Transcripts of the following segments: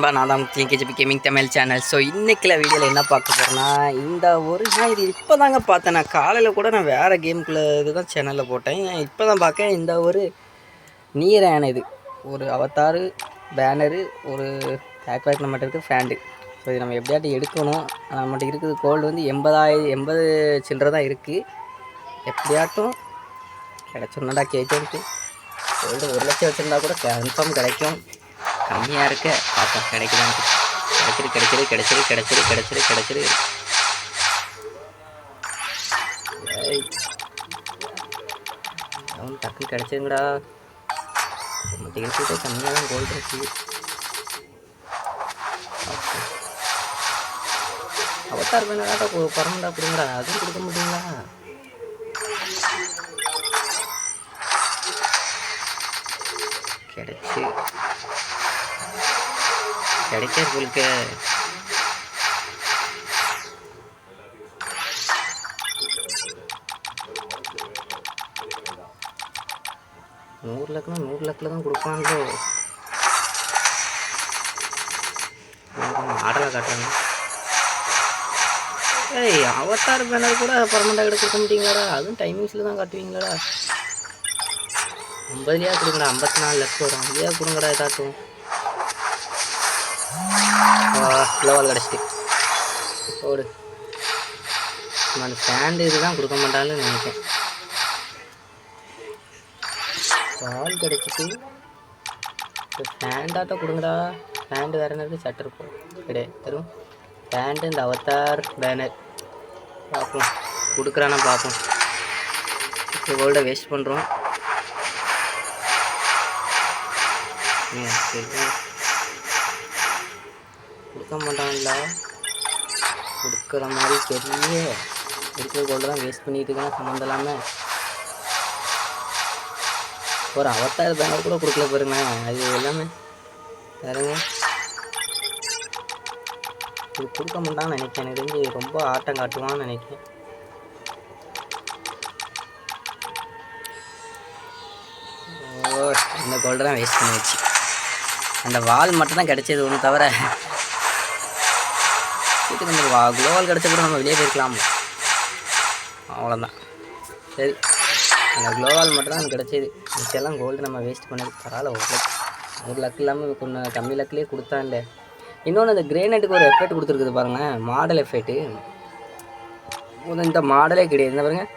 நான் தான் டிகேஜிபி கேமிங் தமிழ் சேனல். ஸோ இன்றைக்கில் வீடியோவில் என்ன பார்க்க போகிறேன்னா இந்த ஒரு நான் இது இப்போ தாங்க பார்த்தேன். நான் காலையில் கூட நான் வேறு கேமுக்குள்ள இதுதான் சேனலில் போட்டேன். இப்போ தான் பார்க்க இந்த ஒரு நீரான இது. ஒரு அவத்தாறு பேனரு ஒரு பேக் பேக் நம்மகிட்ட இருக்குது ஃபேண்டு ஸோ இது நம்ம எப்படியாட்டி எடுக்கணும். நம்மகிட்ட இருக்குது. கோல்டு வந்து எண்பதாயிரம் எண்பது சில்லற தான் இருக்குது எப்படியாட்டும் கிடச்சோம்னாடா கேட்கறதுக்கு கோல்டு ஒரு லட்சம் வச்சுருந்தா கூட கன்ஃபார்ம் கிடைக்கும். கம்மியாக இருக்க. பார்ப்போம் கிடைக்குதான்னு கிடைச்சிரு கிடைச்சிரு கிடைச்சிரு கிடைச்சிரு கிடைச்சிரு கிடைச்சிரு அவன் டக்குன்னு கிடைச்சிருங்கடா மற்ற கம்மியாக தான் கோல்டு இருக்குது அவத்தார் வேணாடா பரமண்டா கொடுங்கடா. அதுவும் கொடுக்க முடியுங்களா? கிடைச்சி. கிடைக்காது உங்களுக்கு நூறு லக்குனா நூறு லக்கில் தான் கொடுப்பாங்களோ? ஆடலாக காட்டுறாங்க. ஏய் அவத்தார் பேனர் கூட பர்மனெண்டாக கிட்ட கொடுக்க மாட்டீங்களாடா? அதுவும் டைமிங்ஸில் தான் காட்டுவீங்களாடா? ஐம்பதுலையா கொடுங்கடா ஐம்பத்தி நாலு லட்சம் வரும். அதுலையா கொடுங்கடா ஏதாட்டும் லெவல் கிடச்சிட்டு ஓடு அந்த ஸ்டாண்டு இதுதான் கொடுக்க மாட்டான்னு நினைக்கிறேன். பால் கிடச்சிட்டு ஃபேண்டாட்டம் கொடுங்கடா. ஃபேண்டு வேறு என்ன சட்டர் போ கிடையாது தரும் ஃபேண்டு இந்த அவத்தார் பேனர் பார்ப்போம். கொடுக்குறானா பார்ப்போம். கோல்டை வேஸ்ட் பண்ணுறோம் கொடுக்க மாட்டாங்களா கொடுக்குற மாதிரி பெரிய இருக்கிற கோல்டு தான் வேஸ்ட் பண்ணிட்டு இருக்கேன் சம்மந்தம் இல்லாமல் ஒரு அவத்தாறு பேனர் கூட கொடுக்கல பாருங்க அது எல்லாமே. பாருங்க. இது கொடுக்க மாட்டான்னு நினைக்கிறேன். எனக்கு தெரிஞ்சு ரொம்ப ஆட்டம் காட்டுவான்னு நினைக்கிறேன். ஓ இந்த கோல்டு தான் வேஸ்ட் பண்ணிடுச்சு அந்த வால் மட்டும் தான் கிடைச்சது ஒன்று தவிர. இதுக்கு நம்ம வா குளோவால் கிடச்ச கூட நம்ம வெளியே போயிருக்கலாம் அவ்வளோதான் சரி. அந்த குளோவால் மட்டும் தான் மிச்சம்லாம் மிச்செல்லாம் கோல்டு நம்ம வேஸ்ட் பண்ணது. பரவாயில்ல ஒரு லக் ஒரு லக் இல்லாமல் கொஞ்சம் கம்மி லக்லேயே கொடுத்தான்ல. இன்னொன்று அந்த கிரேனைட்டுக்கு ஒரு எஃபெக்ட் கொடுத்துருக்குது பாருங்கள் மாடல் எஃபெக்ட்டு இந்த மாடலே கிடையாது. இந்த பாருங்கள்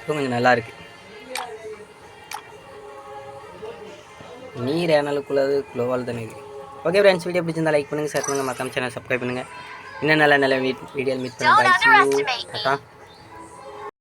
இப்போ கொஞ்சம் நல்லாயிருக்கு நீர் ஏனலுக்குள்ளது குளோவால் தானே இருக்குது ஓகே ஃப்ரெண்ட்ஸ் வீடியோ பிடிச்சிருந்தா லைக் பண்ணுங்கள் ஷேர் பண்ணுங்கள் மற்ற சேனல் சப்ஸ்கிரைப் பண்ணுங்கள் இன்னும் நல்ல நல்ல வீடியோ மீட் பண்ணி பாய் டாட்டா